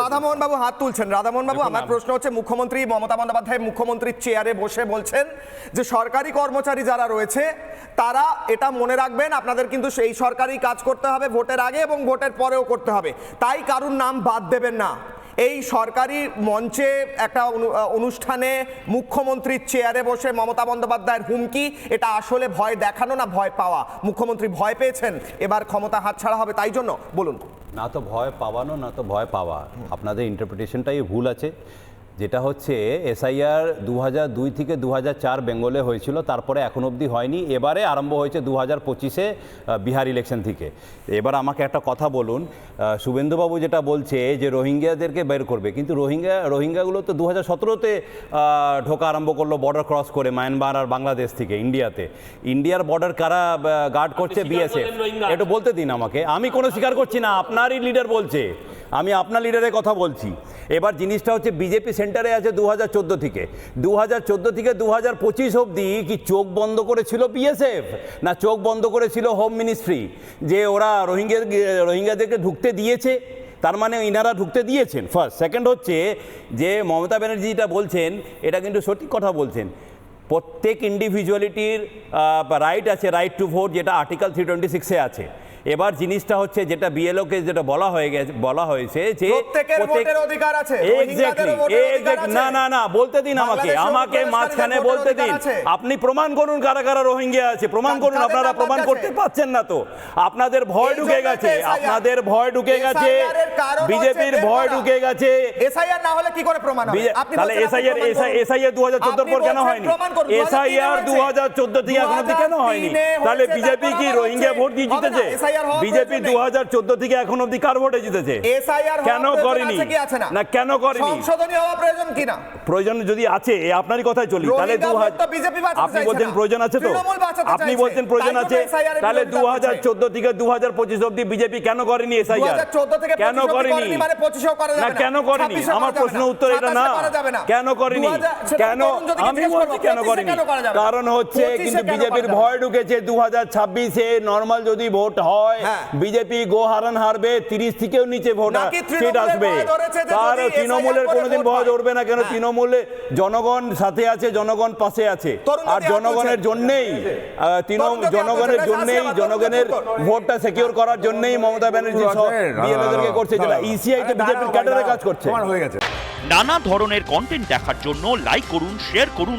রাধামোহন বাবু হাত তুলছেন। রাধামোহন বাবু আমার প্রশ্ন হচ্ছে মুখ্যমন্ত্রী মমতা বন্দ্যোপাধ্যায় মুখ্যমন্ত্রীর চেয়ারে বসে বলছেন যে সরকারি কর্মচারী যারা রয়েছে তারা এটা মনে রাখবেন আপনাদের কিন্তু সেই সরকারি কাজ করতে হবে ভোটের আগে এবং ভোটের পরেও করতে হবে। তাই কারুর নাম বাদ দেবেন না। এই সরকারি মঞ্চে একটা অনুষ্ঠানে মুখ্যমন্ত্রীর চেয়ারে বসে মমতা বন্দ্যোপাধ্যায়ের হুমকি, এটা আসলে ভয় দেখানো না ভয় পাওয়া? মুখ্যমন্ত্রী ভয় পেয়েছেন, এবার ক্ষমতা হাতছাড়া হবে, তাই জন্য, বলুন। না তো ভয় পাওয়ানো, না তো ভয় পাওয়া। আপনাদের ইন্টারপ্রিটেশনটাই ভুল আছে। যেটা হচ্ছে এসআইআর দু হাজার দুই থেকে দু হাজার চার বেঙ্গলে হয়েছিল তারপরে এখন অবধি হয়নি। এবারে আরম্ভ হয়েছে দু হাজার পঁচিশে বিহার ইলেকশন থেকে। এবার আমাকে একটা কথা বলুন শুভেন্দুবাবু যেটা বলছে যে রোহিঙ্গাদেরকে বের করবে কিন্তু রোহিঙ্গা রোহিঙ্গাগুলো তো দু হাজার সতেরোতে ঢোকা আরম্ভ করল বর্ডার ক্রস করে মায়ানমার আর বাংলাদেশ থেকে ইন্ডিয়াতে। ইন্ডিয়ার বর্ডার কারা গার্ড করছে বিএসএফ। একটু বলতে দিন আমাকে। আমি কোনো স্বীকার করছি না আপনারই লিডার বলছে। আমি আপনার লিডারের কথা বলছি। এবার জিনিসটা হচ্ছে বিজেপি সেন্টারে আছে দু হাজার চোদ্দ থেকে। দু হাজার চোদ্দ থেকে দু হাজার পঁচিশ অবধি কি চোখ বন্ধ করেছিল বিএসএফ না চোখ বন্ধ করেছিল হোম মিনিস্ট্রি যে ওরা রোহিঙ্গা, রোহিঙ্গাদেরকে ঢুকতে দিয়েছে। তার মানে ইনারা ঢুকতে দিয়েছেন। ফার্স্ট সেকেন্ড হচ্ছে যে মমতা ব্যানার্জি যেটা বলছেন, এটা কিন্তু সঠিক কথা বলছেন। প্রত্যেক ইন্ডিভিজুয়ালিটির রাইট আছে রাইট টু ভোট যেটা আর্টিকেল থ্রি টোয়েন্টি সিক্সে আছে। এবার জিনিসটা হচ্ছে যেটা বিএলওকে যেটা বলা হয়ে গেছে বলা হয়েছে যে। না না না বলতে দিন আমাকে আমাকে মাঝখানে বলতে দিন। আপনি প্রমাণ করুন কারা কারা রোহিঙ্গা আছে প্রমাণ করুন আপনারা প্রমাণ করতে আছে। পারছেন না তো। আপনাদের ভয় ঢুকে গেছে আপনাদের ভয় ঢুকে গেছে বিজেপির ভয় ঢুকে গেছে। এসআইআর না হলে কি করে প্রমাণ হবে? আপনি তাহলে এসআইআর এসআইআর দু হাজার চোদ্দোর আপনি পর কেন হয়নি? প্রমাণ করুন, 2003 এসআইআর। দু হাজার চোদ্দ থেকে এখন অব্দি কেন হয়নি? তাহলে বিজেপি কি রোহিঙ্গা ভোট দিয়ে জিতেছে? বিজেপি দু হাজার চোদ্দ থেকে এখন অব্দি কার ভোটে জিতেছে? কেন করেনি? না? কেন করেনি? সংশোধনী হওয়া প্রয়োজন কি না প্রয়োজন যদি আছে আপনারই কথাই চলি। তাহলে দু আপনি বলছেন প্রয়োজন আছে তো? আপনি বলছেন প্রয়োজন আছে? তাহলে দু হাজার চোদ্দ থেকে দু হাজার পঁচিশ অব্দি বিজেপি কেন করেনি এসআইআর? 2014 থেকে কেন করেনি? মানে 25 করা যাবে না কেন করেনি? আমার প্রশ্ন উত্তর এটা না। কেন করেনি? কেন আমি বলছি কেন 25 করেনি? কারণ হচ্ছে কিন্তু বিজেপির ভয় ঢুকেছে দু হাজার ছাব্বিশে। নর্মাল যদি ভোট হয় হ্যাঁ। বিজেপি গো হারান হারবে তিরিশ থেকেও নিচে ভোট সিট আসবে। তার তৃণমূলের কোনোদিন ভয় ধরবে না কেন? হ্যাঁ। তৃণমূলে জনগণ সাথে আছে জনগণ পাশে আছে। আর জনগণের জন্যেই আহ, তৃণ- তরুণ যদি হাত জনগণের জন্যই জনগণের ভোটটা সিকিউর করার জন্যই মমতা ব্যানার্জি সব করছে। যেটা ইসিআই তো বিজেপির ক্যাডারে কাজ করছে। হয়ে নানা ধরনের কন্টেন্ট দেখার জন্য লাইক করুন শেয়ার করুন